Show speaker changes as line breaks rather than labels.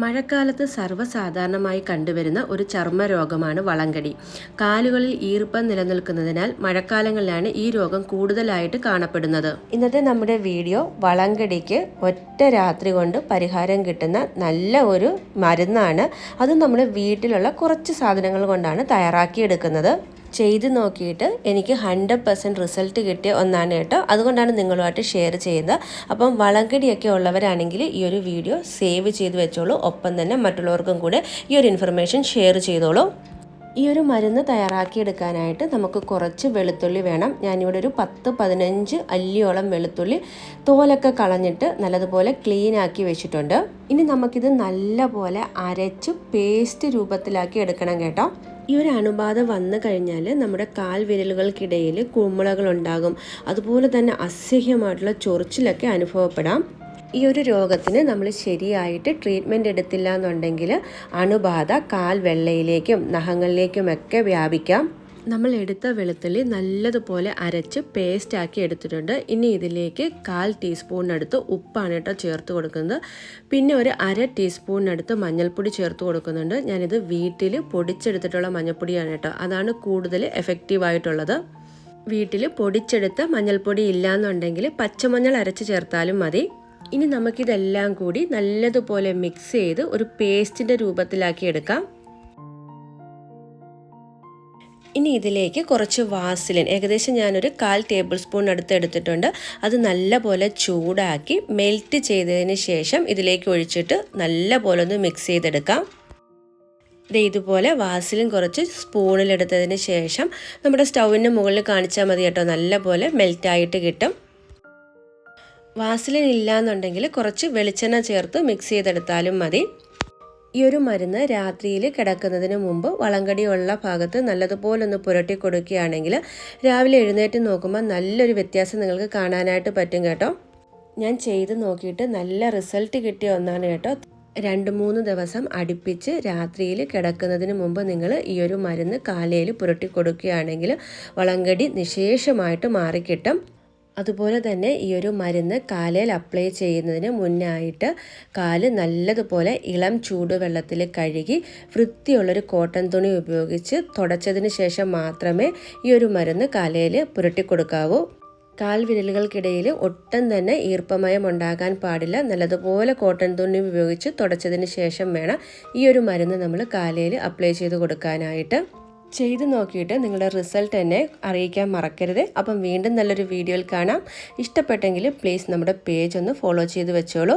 മഴക്കാലത്ത് സർവസാധാരണമായി കണ്ടുവരുന്ന ഒരു ചർമ്മ രോഗമാണ് വളങ്കടി. കാലുകളിൽ ഈർപ്പം നിലനിൽക്കുന്നതിനാൽ മഴക്കാലങ്ങളിലാണ് ഈ രോഗം കൂടുതലായിട്ട് കാണപ്പെടുന്നത്. ഇന്നത്തെ നമ്മുടെ വീഡിയോ വളങ്കടിക്ക് ഒറ്റ രാത്രി കൊണ്ട് പരിഹാരം കിട്ടുന്ന നല്ല ഒരു മരുന്നാണ്. അത് നമ്മുടെ വീട്ടിലുള്ള കുറച്ച് സാധനങ്ങൾ കൊണ്ടാണ് തയ്യാറാക്കിയെടുക്കുന്നത്. ചെയ്ത് നോക്കിയിട്ട് എനിക്ക് ഹൺഡ്രഡ് പെർസെന്റ് റിസൾട്ട് കിട്ടിയ ഒന്നാണ് കേട്ടോ. അതുകൊണ്ടാണ് നിങ്ങളുമായിട്ട് ഷെയർ ചെയ്യുന്നത്. അപ്പം വളങ്കടിയൊക്കെ ഉള്ളവരാണെങ്കിൽ ഈ ഒരു വീഡിയോ സേവ് ചെയ്ത് വെച്ചോളൂ. ഒപ്പം തന്നെ മറ്റുള്ളവർക്കും കൂടെ ഈ ഒരു ഇൻഫർമേഷൻ ഷെയർ ചെയ്തോളൂ. ഈ ഒരു മരുന്ന് തയ്യാറാക്കിയെടുക്കാനായിട്ട് നമുക്ക് കുറച്ച് വെളുത്തുള്ളി വേണം. ഞാനിവിടെ ഒരു പത്ത് പതിനഞ്ച് അല്ലിയോളം വെളുത്തുള്ളി തോലൊക്കെ കളഞ്ഞിട്ട് നല്ലതുപോലെ ക്ലീൻ ആക്കി വെച്ചിട്ടുണ്ട്. ഇനി നമുക്കിത് നല്ലപോലെ അരച്ച് പേസ്റ്റ് രൂപത്തിലാക്കി എടുക്കണം കേട്ടോ. ഈ ഒരു അണുബാധ വന്നു കഴിഞ്ഞാൽ നമ്മുടെ കാൽ വിരലുകൾക്കിടയിൽ കുമിളകൾ ഉണ്ടാകും അതുപോലെ തന്നെ അസഹ്യമായിട്ടുള്ള ചൊറിച്ചിലൊക്കെ അനുഭവപ്പെടാം. ഈ ഒരു രോഗത്തിന് നമ്മൾ ശരിയായിട്ട് ട്രീറ്റ്മെന്റ് എടുത്തില്ല എന്നുണ്ടെങ്കിൽ അണുബാധ കാൽ വെള്ളയിലേക്കും നഖങ്ങളിലേക്കുമൊക്കെ വ്യാപിക്കാം. നമ്മൾ എടുത്ത വെളുത്തുള്ളി നല്ലതുപോലെ അരച്ച് പേസ്റ്റാക്കി എടുത്തിട്ടുണ്ട്. ഇനി ഇതിലേക്ക് കാൽ ടീസ്പൂണിനടുത്ത് ഉപ്പാണ് കേട്ടോ ചേർത്ത് കൊടുക്കുന്നത്. പിന്നെ ഒരു അര ടീസ്പൂണിനടുത്ത് മഞ്ഞൾപ്പൊടി ചേർത്ത് കൊടുക്കുന്നുണ്ട്. ഞാനിത് വീട്ടിൽ പൊടിച്ചെടുത്തിട്ടുള്ള മഞ്ഞൾപ്പൊടിയാണ് കേട്ടോ. അതാണ് കൂടുതൽ എഫക്റ്റീവായിട്ടുള്ളത് വീട്ടിൽ പൊടിച്ചെടുത്ത മഞ്ഞൾപ്പൊടി ഇല്ലയെന്നുണ്ടെങ്കിൽ പച്ചമഞ്ഞൾ അരച്ച് ചേർത്താലും മതി. ഇനി നമുക്കിതെല്ലാം കൂടി നല്ലതുപോലെ മിക്സ് ചെയ്ത് ഒരു പേസ്റ്റിന്റെ രൂപത്തിലാക്കി എടുക്കാം. ഇനി ഇതിലേക്ക് കുറച്ച് വാസിലിൻ. ഏകദേശം ഞാനൊരു കാൽ ടേബിൾ സ്പൂൺ അടുത്ത് എടുത്തിട്ടുണ്ട്. അത് നല്ലപോലെ ചൂടാക്കി മെൽറ്റ് ചെയ്തതിന് ശേഷം ഇതിലേക്ക് ഒഴിച്ചിട്ട് നല്ലപോലെ ഒന്ന് മിക്സ് ചെയ്തെടുക്കാം. ഇത് ഇതുപോലെ വാസിലും കുറച്ച് സ്പൂണിലെടുത്തതിന് ശേഷം നമ്മുടെ സ്റ്റൗവിന് മുകളിൽ കാണിച്ചാൽ മതി കേട്ടോ. നല്ലപോലെ മെൽറ്റായിട്ട് കിട്ടും. വാസിലിൻ ഇല്ലാന്നുണ്ടെങ്കിൽ കുറച്ച് വെളിച്ചെണ്ണ ചേർത്ത് മിക്സ് ചെയ്തെടുത്താലും മതി. ഈ ഒരു മരുന്ന് രാത്രിയിൽ കിടക്കുന്നതിന് മുമ്പ് വളങ്കടിയുള്ള ഭാഗത്ത് നല്ലതുപോലെ ഒന്ന് പുരട്ടി കൊടുക്കുകയാണെങ്കിൽ രാവിലെ എഴുന്നേറ്റ് നോക്കുമ്പോൾ നല്ലൊരു വ്യത്യാസം നിങ്ങൾക്ക് കാണാനായിട്ട് പറ്റും കേട്ടോ. ഞാൻ ചെയ്ത് നോക്കിയിട്ട് നല്ല റിസൾട്ട് കിട്ടിയ ഒന്നാണ് കേട്ടോ. രണ്ട് മൂന്ന് ദിവസം അടുപ്പിച്ച് രാത്രിയിൽ കിടക്കുന്നതിന് മുമ്പ് നിങ്ങൾ ഈ ഒരു മരുന്ന് കാലയിൽ പുരട്ടി കൊടുക്കുകയാണെങ്കിൽ വളങ്കടി നിശേഷമായിട്ട് മാറിക്കിട്ടും. അതുപോലെ തന്നെ ഈ ഒരു മരുന്ന് കാലയിൽ അപ്ലൈ ചെയ്യുന്നതിന് മുന്നായിട്ട് കാൽ നല്ലതുപോലെ ഇളം ചൂടുവെള്ളത്തിൽ കഴുകി വൃത്തിയുള്ളൊരു കോട്ടൺ തുണി ഉപയോഗിച്ച് തുടച്ചതിന് ശേഷം മാത്രമേ ഈ ഒരു മരുന്ന് കാലയിൽ പുരട്ടി കൊടുക്കാവൂ. കാൽ വിരലുകൾക്കിടയിൽ ഒട്ടും തന്നെ ഈർപ്പമയം ഉണ്ടാകാൻ പാടില്ല. നല്ലതുപോലെ കോട്ടൺ തുണി ഉപയോഗിച്ച് തുടച്ചതിന് ശേഷം വേണം ഈ ഒരു മരുന്ന് നമ്മൾ കാലയിൽ അപ്ലൈ ചെയ്ത് കൊടുക്കാനായിട്ട്. ചെയ്ത് നോക്കിയിട്ട് നിങ്ങളുടെ റിസൾട്ട് എന്നെ അറിയിക്കാൻ മറക്കരുത്. അപ്പം വീണ്ടും നല്ലൊരു വീഡിയോയിൽ കാണാം. ഇഷ്ടപ്പെട്ടെങ്കിൽ പ്ലീസ് നമ്മുടെ പേജ് ഒന്ന് ഫോളോ ചെയ്ത് വെച്ചോളൂ.